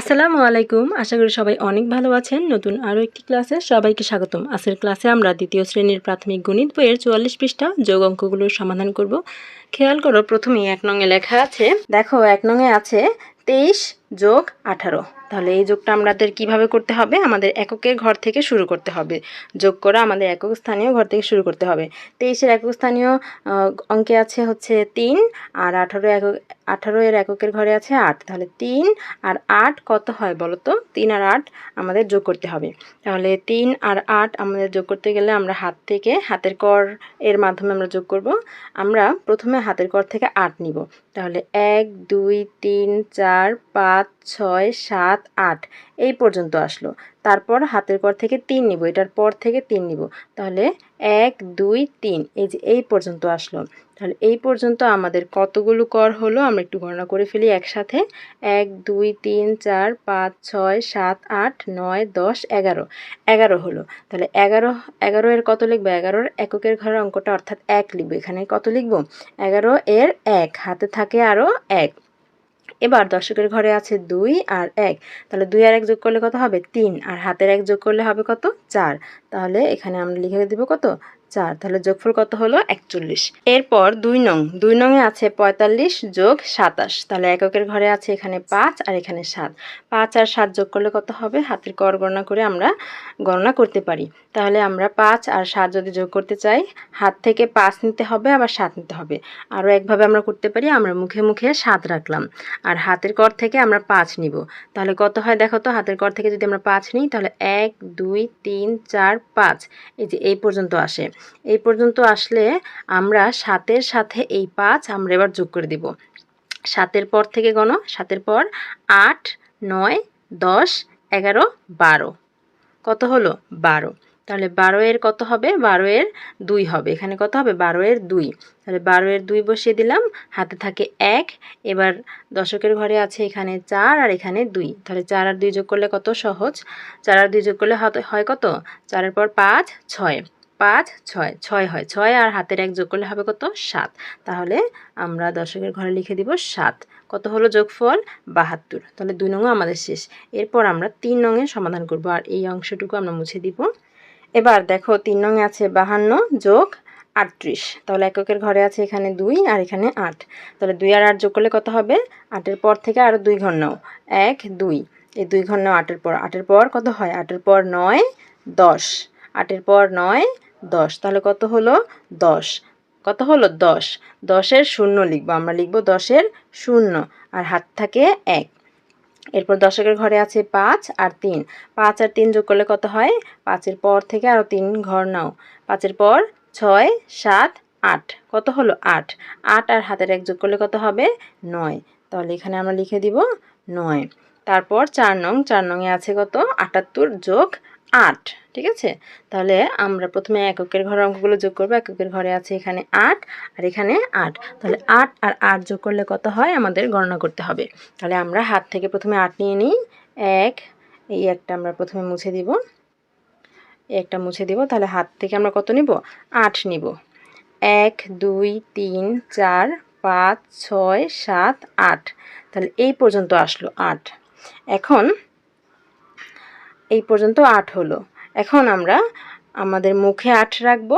আসসালামু আলাইকুম। আশা করি সবাই অনেক ভালো আছেন। নতুন আরও একটি ক্লাসে সবাইকে স্বাগতম। আজকের ক্লাসে আমরা দ্বিতীয় শ্রেণির প্রাথমিক গণিত বইয়ের চুয়াল্লিশ পৃষ্ঠা যোগ অঙ্কগুলোর সমাধান করব। খেয়াল করো, প্রথমেই এক নঙে লেখা আছে, দেখো এক নঙে আছে তেইশ যোগ আঠারো। তাহলে এই যোগটা আমাদের কীভাবে করতে হবে? আমাদের এককের ঘর থেকে শুরু করতে হবে। যোগ করা আমাদের একক স্থানীয় ঘর থেকে শুরু করতে হবে। তেইশের একক স্থানীয় অঙ্কে আছে হচ্ছে তিন, আর আঠারো একক, আঠারো এর এককের ঘরে আছে আট। তাহলে তিন আর আট কত হয় বলো তো? তিন আর আট আমাদের যোগ করতে হবে। তাহলে তিন আর আট আমাদের যোগ করতে গেলে আমরা হাত থেকে, হাতের কর এর মাধ্যমে আমরা যোগ করব। আমরা প্রথমে হাতের কর থেকে আট নিব। তাহলে এক, দুই, তিন, চার, পাঁচ, ছয়, সাত আট, এই পর্যন্ত আসলো। তারপর হাতের কর থেকে তিন নিব, এটার পর থেকে তিন নিব। তাহলে এক, দুই, তিন, এই যে এই পর্যন্ত আসলো। তাহলে এই পর্যন্ত আমাদের কতগুলো কর হলো? আমরা একটু গণনা করে ফেলি একসাথে। এক, দুই, তিন, চার, পাঁচ, ছয়, সাত, আট, নয়, দশ, এগারো। এগারো হলো। তাহলে এগারো এগারো এর কত লিখব? এগারোর এককের ঘরের অঙ্কটা অর্থাৎ এক লিখব। এখানে কত লিখব? এগারো এর এক, হাতে থাকে আরও এক। এবার দর্শকের ঘরে আছে দুই আর এক। তাহলে দুই আর এক যোগ করলে কত হবে? তিন। আর হাতের এক যোগ করলে হবে কত? চার। তাহলে এখানে আমরা লিখে দেবো কত? চার, তাহলে যোগফল কত হলো? একচল্লিশ। এরপর দুই নং, দুই নংয়ে আছে পঁয়তাল্লিশ যোগ সাতাশ, তাহলে এককের ঘরে আছে এখানে পাঁচ আর এখানে সাত। পাঁচ আর সাত যোগ করলে কত হবে? হাতের কর গণনা করে আমরা গণনা করতে পারি। তাহলে আমরা পাঁচ আর সাত যদি যোগ করতে চাই, হাত থেকে পাঁচ নিতে হবে, আবার সাত নিতে হবে। আরও একভাবে আমরা করতে পারি, আমরা মুখে মুখে সাত রাখলাম। আর হাতের কর থেকে আমরা পাঁচ নিব। তাহলে কত হয় দেখো তো? হাতের কর থেকে যদি আমরা পাঁচ নিই, তাহলে এক, দুই, তিন, চার, পাঁচ। এই যে এই পর্যন্ত আসে। এই পর্যন্ত আসলে আমরা সাতের সাথে এই পাঁচ আমরা এবার যোগ করে দিব। সাতের পর থেকে গণ, সাতের পর আট, নয়, দশ, এগারো, বারো। কত হলো? বারো। তাহলে বারো এর কত হবে? বারো এর দুই হবে। এখানে কত হবে? বারো এর দুই। তাহলে বারো এর দুই বসিয়ে দিলাম। হাতে থাকে এক। এবার দশকের ঘরে আছে এখানে চার আর এখানে দুই। তাহলে চার আর দুই যোগ করলে কত সহজ? চার আর দুই যোগ করলে হয় কত? চারের পর পাঁচ, ছয়। পাঁচ, ছয় ছয় হয়। ছয় আর হাতের এক যোগ করলে হবে কত? সাত। তাহলে আমরা দশকের ঘরে লিখে দিব সাত। কত হলো যোগফল? বাহাত্তর। তাহলে দুই নং আমাদের শেষ। এরপর আমরা তিন নংয়ের সমাধান করব। আর এই অংশটুকু আমরা মুছে দিব। এবার দেখো তিন নঙে আছে বাহান্ন যোগ আটত্রিশ। তাহলে এককের ঘরে আছে এখানে দুই আর এখানে আট। তাহলে দুই আর আট যোগ করলে কত হবে? আটের পর থেকে আরও দুই ঘর নাও। এক, দুই। এই দুই ঘর নাও আটের পর। আটের পর কত হয়? আটের পর নয়, দশ। আটের পর নয়, দশ। তাহলে কত হলো? দশ। কত হলো? দশ। দশের শূন্য লিখব। আমরা লিখব দশের শূন্য। আর হাত থাকে এক। এরপর দশকের ঘরে আছে পাঁচ আর তিন। পাঁচ আর তিন যোগ করলে কত হয়? পাঁচের পর থেকে আরও তিন ঘর নাও। পাঁচের পর ছয়, সাত, আট। কত হলো? আট। আট আর হাতের এক যোগ করলে কত হবে? নয়। তাহলে এখানে আমরা লিখে দিব নয়। তারপর চার নং। চার নংয়ে আছে কত? আটাত্তর যোগ আট, ঠিক আছে? তাহলে আমরা প্রথমে এককের ঘরে অঙ্কগুলো যোগ করব। এককের ঘরে আছে এখানে আট আর এখানে আট। তাহলে আট আর আট যোগ করলে কত হয়? আমাদের গণনা করতে হবে। তাহলে আমরা হাত থেকে প্রথমে আট নিয়ে নিই। এক, এই একটা আমরা প্রথমে মুছে দিব। একটা মুছে দিব। তাহলে হাত থেকে আমরা কত নিব? আট নিব। এক, দুই, তিন, চার, পাঁচ, ছয়, সাত, আট। তাহলে এই পর্যন্ত আসলো আট। এখন এই পর্যন্ত আট হলো। এখন আমরা আমাদের মুখে আট রাখব,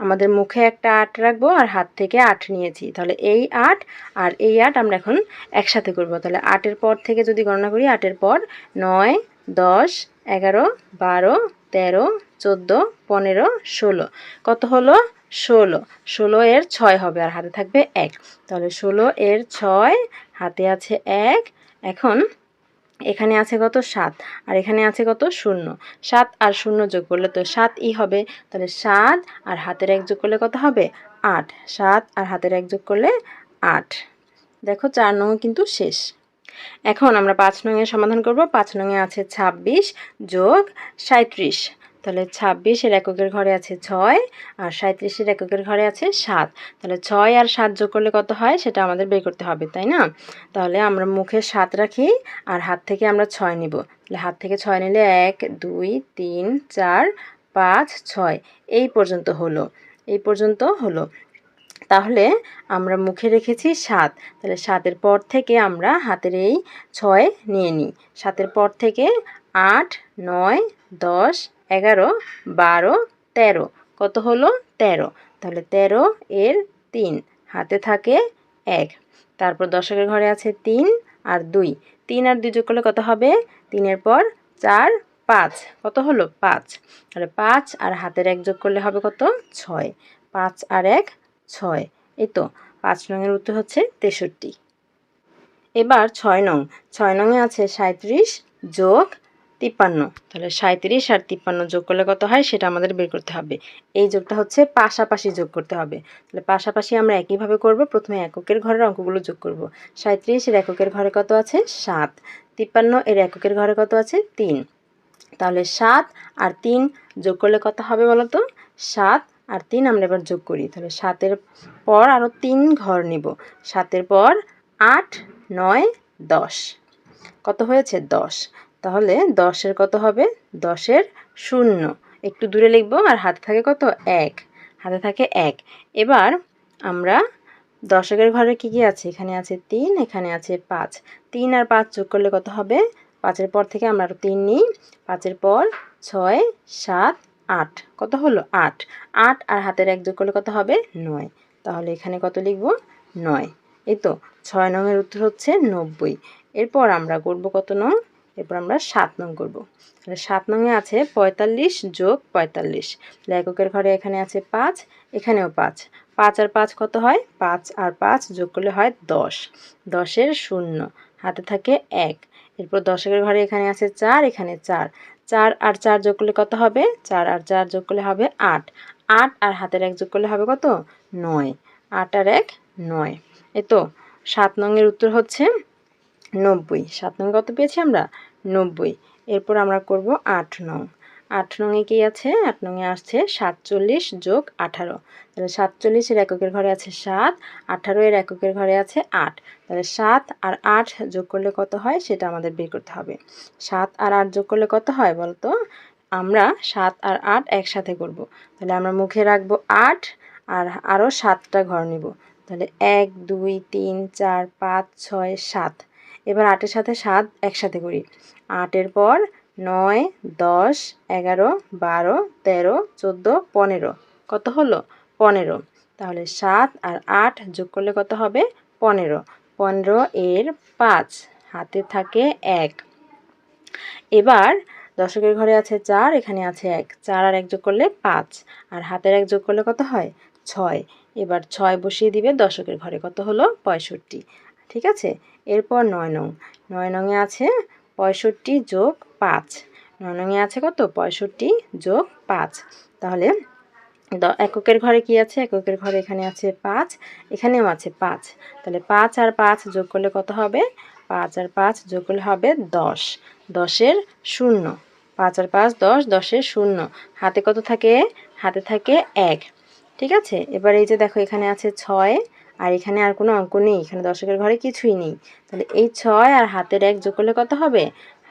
আমাদের মুখে একটা আট রাখব আর হাত থেকে আট নিয়েছি। তাহলে এই আট আর এই আট আমরা এখন একসাথে করব। তাহলে আটের পর থেকে যদি গণনা করি, আটের পর নয়, দশ, এগারো, বারো, তেরো, চোদ্দ, পনেরো, ষোলো। কত হলো? ষোলো। ষোলো এর ছয় হবে আর হাতে থাকবে এক। তাহলে ষোলো এর ছয়, হাতে আছে এক। এখন এখানে আছে কত? সাত। আর এখানে আছে কত? শূন্য। সাত আর শূন্য যোগ করলে তো সাত ই হবে। তাহলে সাত আর হাতের এক যোগ করলে কত হবে? আট। সাত আর হাতের এক যোগ করলে আট। দেখো চার নং কিন্তু শেষ। এখন আমরা পাঁচ নঙের সমাধান করব। পাঁচ নঙে আছে ছাব্বিশ যোগ সাঁত্রিশ তাহলে ছাব্বিশের এককের ঘরে আছে ছয় আর সাঁত্রিশের এককের ঘরে আছে সাত। তাহলে ছয় আর সাত যোগ করলে কত হয়? সেটা আমাদের বের করতে হবে, তাই না? তাহলে আমরা মুখে সাত রাখি আর হাত থেকে আমরা ছয় নিব। তাহলে হাত থেকে ছয় নিলে এক, দুই, তিন, চার, পাঁচ, ছয়। এই পর্যন্ত হলো। এই পর্যন্ত হলো। তাহলে আমরা মুখে রেখেছি সাত। তাহলে সাতের পর থেকে আমরা হাতের এই ছয় নিয়ে নিই। সাতের পর থেকে আট, নয়, দশ এগারো, বারো, তেরো। কত হলো? তেরো। তাহলে তেরো এর তিন। হাতে থাকে এক। তারপর দশকের ঘরে আছে তিন আর দুই। তিন আর দুই যোগ করলে কত হবে? তিনের পর চার, পাঁচ। কত হলো? পাঁচ। তাহলে পাঁচ আর হাতের এক যোগ করলে হবে কত? ছয়। পাঁচ আর এক, ছয়। এই তো পাঁচ নংয়ের উত্তর হচ্ছে তেষট্টি। এবার ছয় নং। ছয় নংয়ে আছে সাঁত্রিশ যোগ তিপ্পান্ন। তাহলে সাঁত্রিশ আর তিপ্পান্ন যোগ করলে কত হয়? সেটা আমাদের বের করতে হবে। এই যোগটা হচ্ছে পাশাপাশি যোগ করতে হবে। তাহলে পাশাপাশি আমরা একইভাবে করব। প্রথমে এককের ঘরের অঙ্কগুলো যোগ করব। সাঁত্রিশ এর এককের ঘরে কত আছে? সাত। তিপ্পান্ন এর এককের ঘরে কত আছে? তিন। তাহলে সাত আর তিন যোগ করলে কত হবে বলো তো সাত আর তিন আমরা এবার যোগ করি। তাহলে সাতের পর আরও তিন ঘর নিব। সাতের পর আট, নয়, দশ। কত হয়েছে? দশ। তাহলে দশের কত হবে? দশের শূন্য। একটু দূরে লিখব আর হাতে থাকে কত? এক। হাতে থাকে এক। এবার আমরা দশকের ঘরে কি কি আছে? এখানে আছে তিন, এখানে আছে পাঁচ। তিন আর পাঁচ যোগ করলে কত হবে? পাঁচের পর থেকে আমরা তিন নিই। পাঁচের পর ছয়, সাত, আট। কত হলো? আট। আট আর হাতের এক যোগ করলে কত হবে? নয়। তাহলে এখানে কত লিখব? নয়। এই তো, ছয় নংয়ের উত্তর হচ্ছে নব্বই। এরপর আমরা করব কত নং? এরপর আমরা সাত নং করব। তাহলে সাত নংয়ে আছে পঁয়তাল্লিশ যোগ পঁয়তাল্লিশ। এককের ঘরে এখানে আছে পাঁচ, এখানেও পাঁচ। পাঁচ আর পাঁচ কত হয়? পাঁচ আর পাঁচ যোগ করলে হয় দশ। দশের শূন্য, হাতে থাকে এক। এরপর দশকের ঘরে এখানে আছে চার, এখানে চার। চার আর চার যোগ করলে কত হবে? চার আর চার যোগ করলে হবে আট। আট আর হাতের এক যোগ করলে হবে কত? নয়। আট আর এক, নয়। এ তো সাত নংয়ের উত্তর হচ্ছে নব্বই। সাত নং কত পেয়েছি আমরা? নব্বই। এরপর আমরা করব আট নং। আট নংয়ে কি আছে? আট নংয়ে আসছে সাতচল্লিশ যোগ আঠারো। তাহলে সাতচল্লিশের এককের ঘরে আছে সাত আঠারো এর এককের ঘরে আছে আট। তাহলে সাত আর আট যোগ করলে কত হয়? সেটা আমাদের বের করতে হবে। সাত আর আট যোগ করলে কত হয় বলতো? আমরা সাত আর আট একসাথে করব। তাহলে আমরা মুখে রাখব আট আর আরও সাতটা ঘর নিব। তাহলে এক, দুই, তিন, চার, পাঁচ, ছয়, সাত। এবার আটের সাথে সাত একসাথে করি। আটের পর নয়, দশ, এগারো, বারো, তেরো, চোদ্দ, পনেরো। কত হলো? পনেরো। তাহলে সাত আর আট যোগ করলে কত হবে? পনেরো। পনেরো এর পাঁচ, হাতে থাকে এক। এবার দশকের ঘরে আছে চার, এখানে আছে এক। চার আর এক যোগ করলে পাঁচ। আর হাতের এক যোগ করলে কত হয়? ছয়। এবার ছয় বসিয়ে দিবে দশকের ঘরে। কত হলো? পঁয়ষট্টি। ঠিক আছে? এরপর নয় নং। নয় নংয়ে আছে পঁয়ষট্টি যোগ পাঁচ। নয় নংয়ে আছে কত? পঁয়ষট্টি যোগ পাঁচ। তাহলে এককের ঘরে কি আছে? এককের ঘরে এখানে আছে পাঁচ, এখানেও আছে পাঁচ। তাহলে পাঁচ আর পাঁচ যোগ করলে কত হবে? পাঁচ আর পাঁচ যোগ করলে হবে দশ। দশের শূন্য। পাঁচ আর পাঁচ দশ, দশের শূন্য। হাতে কত থাকে? হাতে থাকে এক। ঠিক আছে? এবার এই যে দেখো এখানে আছে ছয় আর এখানে আর কোনো অঙ্ক নেই, এখানে দশকের ঘরে কিছুই নেই। তাহলে এই ছয় আর হাতের এক যোগ করলে কত হবে?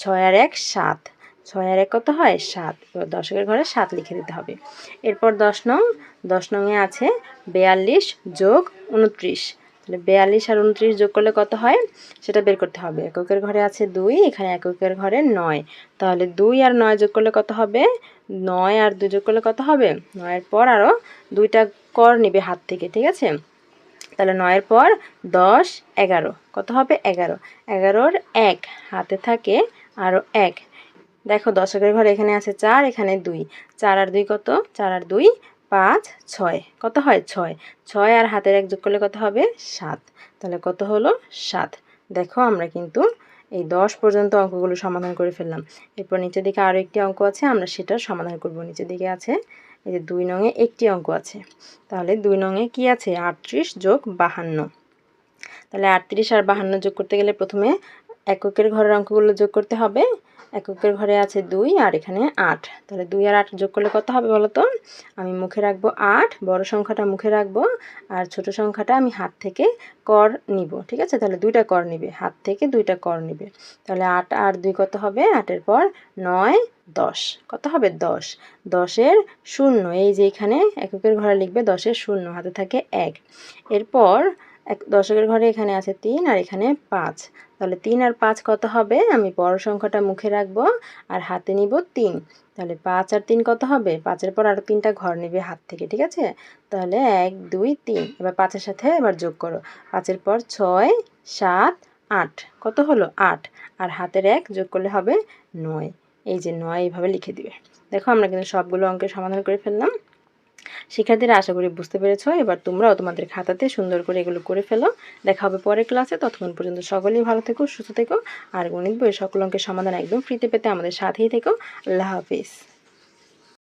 ছয় আর এক, সাত। ছয় আর এক কত হয়? সাত। এবার ঘরে সাত লিখে দিতে হবে। এরপর দশ নং, দশ নংয়ে আছে বেয়াল্লিশ যোগ উনত্রিশ। তাহলে বেয়াল্লিশ আর উনত্রিশ যোগ করলে কত হয়? সেটা বের করতে হবে। এককের ঘরে আছে দুই, এখানে এককের ঘরে নয়। তাহলে দুই আর নয় যোগ করলে কত হবে? নয় আর দুই যোগ করলে কত হবে? নয়ের পর আরও দুইটা কর নিবে হাত থেকে, ঠিক আছে? তাহলে নয়ের পর দশ, এগারো। কত হবে? এগারো। এগারোর এক, হাতে থাকে আরও এক। দেখো, দশকের ঘরে এখানে আছে চার, এখানে দুই। চার আর দুই কত? চার আর দুই, পাঁচ, ছয়। কত হয়? ছয়। ছয় আর হাতের এক যোগ করলে কত হবে? সাত। তাহলে কত হলো? সাত। দেখো, আমরা কিন্তু এই দশ পর্যন্ত অঙ্কগুলো সমাধান করে ফেললাম। এরপর নিচের দিকে আরও একটি অঙ্ক আছে, আমরা সেটার সমাধান করব। নিচের দিকে আছে এই যে দুই নঙে একটি অঙ্ক আছে। তাহলে দুই নঙে কি আছে? আটত্রিশ যোগ বাহান্ন। তাহলে আটত্রিশ আর বাহান্ন যোগ করতে গেলে প্রথমে এককের ঘরের অঙ্কগুলো যোগ করতে হবে। এককের ঘরে আছে দুই আর এখানে আট। তাহলে দুই আর আট যোগ করলে কত হবে বলো তো আমি মুখে রাখব আট, বড় সংখ্যাটা মুখে রাখব আর ছোট সংখ্যাটা আমি হাত থেকে কর নিব, ঠিক আছে? তাহলে দুইটা কর নিবে, হাত থেকে দুইটা কর নিবে। তাহলে আট আর দুই কত হবে? আটের পর নয়, দশ। কত হবে? দশ। দশের শূন্য, এই যে এখানে এককের ঘরে লিখবে দশের শূন্য, হাতে থাকে এক। এরপর এক দশকের ঘরে এখানে আছে তিন আর এখানে পাঁচ। তাহলে তিন আর পাঁচ কত হবে? আমি বড় সংখ্যাটা মুখে রাখব আর হাতে নিব তিন। তাহলে পাঁচ আর তিন কত হবে? পাঁচের পর আরও তিনটা ঘর নেবে হাত থেকে, ঠিক আছে? তাহলে এক, দুই, তিন। এবার পাঁচের সাথে এবার যোগ করো। পাঁচের পর ছয়, সাত, আট। কত হলো? আট। আর হাতের এক যোগ করলে হবে নয়। এই যে নয়, এইভাবে লিখে দিবে। দেখো আমরা কিন্তু সবগুলো অঙ্কের সমাধান করে ফেললাম। শিক্ষার্থীরা আশা করি বুঝতে পেরেছ। এবার তোমরাও তোমাদের খাতাতে সুন্দর করে এগুলো করে ফেলো। দেখা হবে পরের ক্লাসে। ততক্ষণ পর্যন্ত সকলেই ভালো থেকো, সুস্থ থেকো। আর গণিত বইয়ের সকল অঙ্কের সমাধান একদম ফ্রিতে পেতে আমাদের সাথেই থেকো। আল্লাহ হাফিজ।